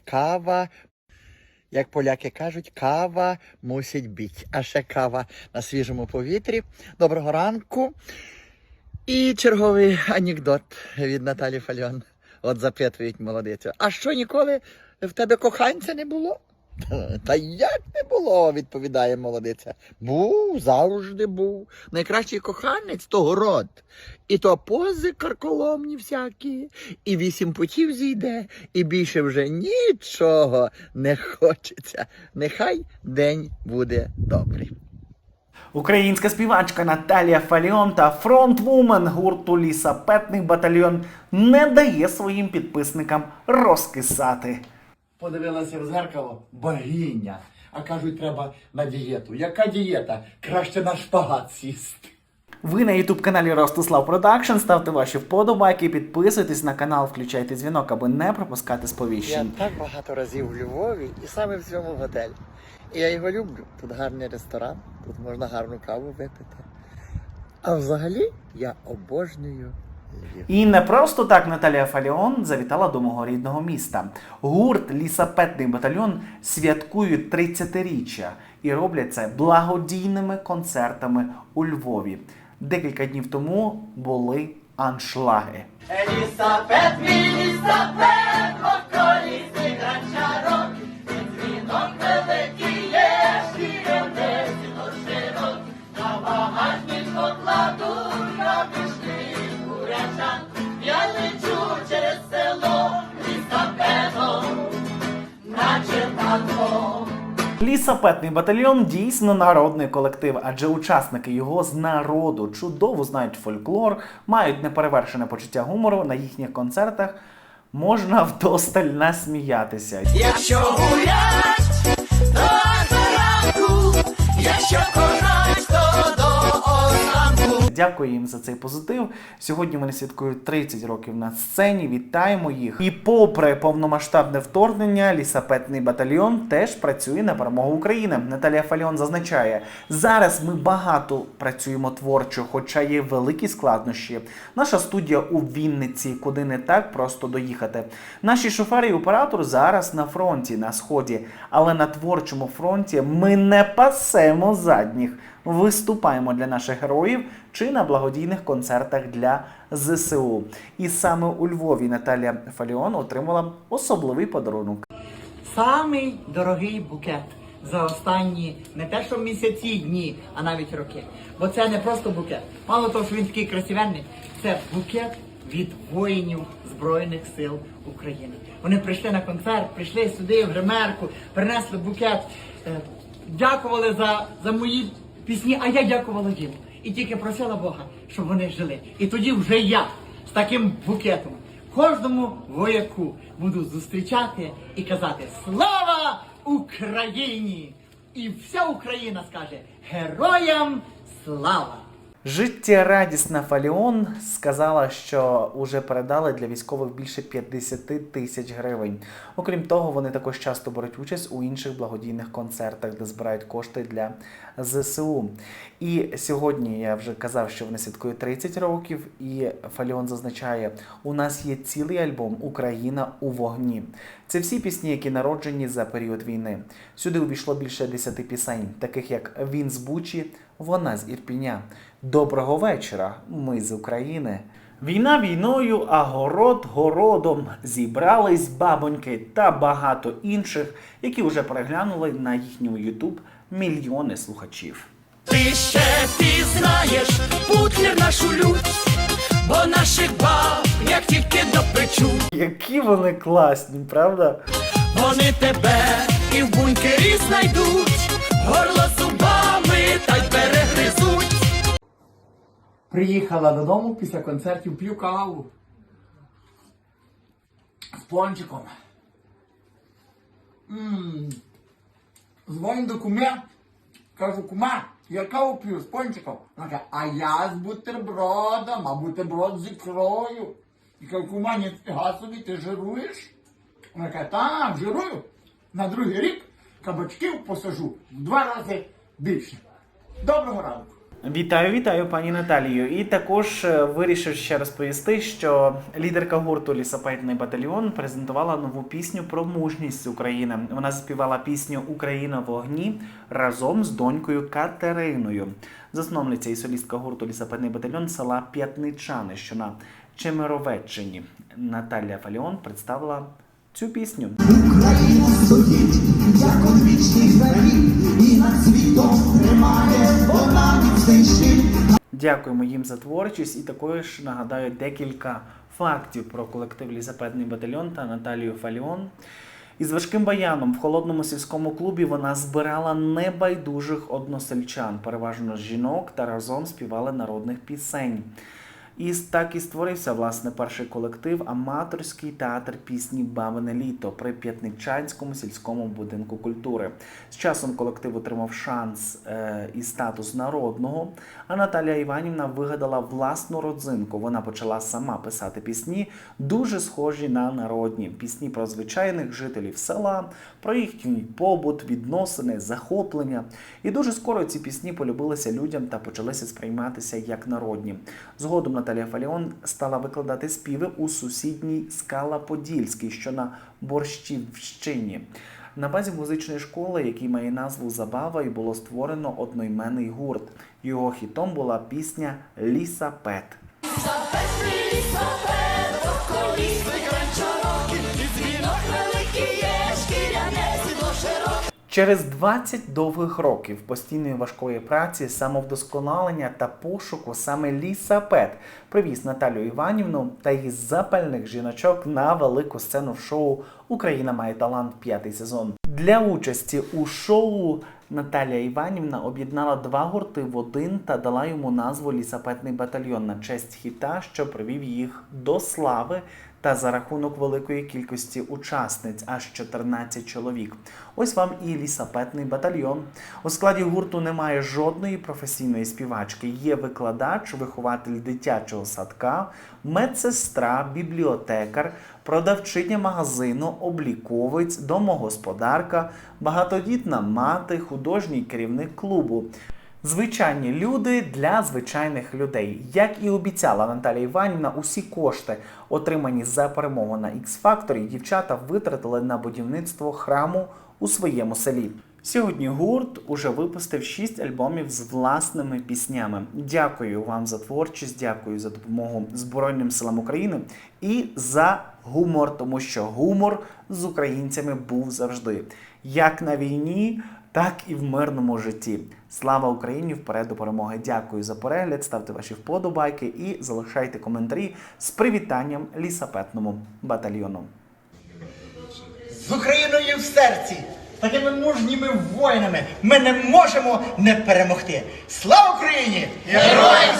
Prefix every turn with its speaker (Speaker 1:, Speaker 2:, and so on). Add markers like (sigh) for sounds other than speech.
Speaker 1: Кава, як поляки кажуть, кава мусить бить. А ще кава на свіжому повітрі. Доброго ранку. І черговий анекдот від Наталі Фальон. От запитують молодицю. А що ніколи в тебе коханця не було? (laughs) Та як не було, відповідає молодиця. Був, завжди був. Найкращий коханець то город. І то пози карколомні всякі, і вісім путів зійде, і більше вже нічого не хочеться. Нехай день буде добрий.
Speaker 2: Українська співачка Наталія Фаліон та фронтвумен гурту Лісапетний батальйон не дає своїм підписникам розкисати.
Speaker 1: Подивилася в зеркало богиня. А кажуть, треба на дієту. Яка дієта? Краще на шпагат сісти.
Speaker 2: Ви на ютуб каналі Ростислав Продакшн. Ставте ваші вподобайки, підписуйтесь на канал, включайте дзвінок, аби не пропускати
Speaker 1: Я так багато разів у Львові і саме в цьому готелі. І я його люблю. Тут гарний ресторан, тут можна гарну каву випити. А взагалі я обожнюю.
Speaker 2: І не просто так Наталія Фаліон завітала до мого рідного міста. Гурт Лісапетний батальйон святкують 30-річчя і роблять це благодійними концертами у Львові. Декілька днів тому були аншлаги.
Speaker 3: Елісапет, Елісапет, околісний гранчарок,
Speaker 2: Лісапетний батальйон дійсно народний колектив, адже учасники його з народу чудово знають фольклор, мають неперевершене почуття гумору на їхніх концертах. Можна вдосталь насміятися.
Speaker 3: Якщо гулять,
Speaker 2: Дякую їм за цей позитив. Сьогодні вони святкують 30 років на сцені. Вітаємо їх. І попри повномасштабне вторгнення, лісапетний батальйон теж працює на перемогу України. Наталія Фальон зазначає: зараз ми багато працюємо творчо, хоча є великі складнощі. Наша студія у Вінниці, куди не так просто доїхати. Наші шофери і оператор зараз на фронті, на сході, але на творчому фронті ми не пасемо задніх виступаємо для наших героїв чи на благодійних концертах для ЗСУ. І саме у Львові Наталія Фаліон отримала особливий подарунок.
Speaker 4: Самий дорогий букет за останні не те, що місяці, дні, а навіть роки. Бо це не просто букет. Мало того, що він такий красивенний, це букет від воїнів Збройних сил України. Вони прийшли на концерт, прийшли сюди, в гримерку, принесли букет, е, дякували за, за мої пісні, а я дякувала їм. І тільки просила Бога, щоб вони жили. І тоді вже я з таким букетом кожному вояку буду зустрічати і казати Слава Україні! І вся Україна скаже Героям слава!
Speaker 2: Життєрадісна Фаліон сказала, що уже передали для військових більше 50 тисяч гривень. Окрім того, вони також часто беруть участь у інших благодійних концертах, де збирають кошти для ЗСУ. І сьогодні я вже казав, що вони святкують 30 років, і Фаліон зазначає: у нас є цілий альбом Україна у вогні. Це всі пісні, які народжені за період війни. Сюди увійшло більше 10 пісень, таких як Він з Бучі, Вона з Ірпіня. Доброго вечора, ми з України. Війна війною, а город городом зібрались бабоньки та багато інших, які вже переглянули на їхньому Ютуб мільйони слухачів.
Speaker 3: Ти ще пізнаєш путір нашу лють, бо наших баб, як тільки допечу,
Speaker 2: Які вони класні, правда?
Speaker 3: вони тебе і в бункері знайдуть, горло зубами
Speaker 4: Приїхала додому після концертів, п'ю каву з пончиком. Дзвоню до куме, кажу, кума, я каву п'ю з пончиком. Вона каже, а я з бутербродом, а бутерброд з ікрою. І кажу, кума, ніфіга собі, ти жируєш? Вона каже, так, жирую. На другий рік кабачків посажу в два рази більше. Доброго ранку.
Speaker 2: Вітаю, вітаю, пані Наталію. І також е, вирішив ще розповісти, що лідерка гурту Лісапетний батальйон презентувала нову пісню про мужність України. Вона заспівала пісню Україна в огні разом з донькою Катериною. Засновниця і солістка гурту Лісапетний батальйон села П'ятничани, що на Чемеровеччині. Наталія Фаліон представила цю пісню. Дякуємо їм за творчість і також нагадаю декілька фактів про колектив Лісапетний батальйон та Наталію Фаліон. Із важким баяном в холодному сільському клубі вона збирала небайдужих односельчан, переважно жінок, та разом співали народних пісень. І так і створився власне перший колектив аматорський театр пісні Бабине літо при П'ятничанському сільському будинку культури. З часом колектив отримав шанс е, і статус народного. А Наталія Іванівна вигадала власну родзинку. Вона почала сама писати пісні, дуже схожі на народні пісні про звичайних жителів села, про їхній побут, відносини, захоплення. І дуже скоро ці пісні полюбилися людям та почалися сприйматися як народні. Згодом Наталія Фаліон стала викладати співи у сусідній Скала Подільській, що на Борщівщині. На базі музичної школи, який має назву Забава, і було створено одноіменний гурт. Його хітом була пісня Ліса Пет. Через 20 довгих років постійної важкої праці, самовдосконалення та пошуку саме Ліса Пет привіз Наталю Іванівну та її запальних жіночок на велику сцену в шоу Україна має талант п'ятий сезон. Для участі у шоу Наталія Іванівна об'єднала два гурти в один та дала йому назву Лісапетний батальйон на честь хіта, що привів їх до слави та за рахунок великої кількості учасниць, аж 14 чоловік. Ось вам і лісапетний батальйон. У складі гурту немає жодної професійної співачки. Є викладач, вихователь дитячого садка, медсестра, бібліотекар, продавчиня магазину, обліковець, домогосподарка, багатодітна мати, художній керівник клубу. Звичайні люди для звичайних людей. Як і обіцяла Наталія Іванівна, усі кошти, отримані за перемогу на X-Factor, дівчата витратили на будівництво храму у своєму селі. Сьогодні гурт уже випустив 6 альбомів з власними піснями. Дякую вам за творчість, дякую за допомогу Збройним силам України і за гумор, тому що гумор з українцями був завжди. Як на війні, так і в мирному житті. Слава Україні! Вперед до перемоги! Дякую за перегляд. Ставте ваші вподобайки і залишайте коментарі з привітанням лісапетному батальйону.
Speaker 5: з Україною в серці, такими мужніми воїнами ми не можемо не перемогти. Слава Україні! Героям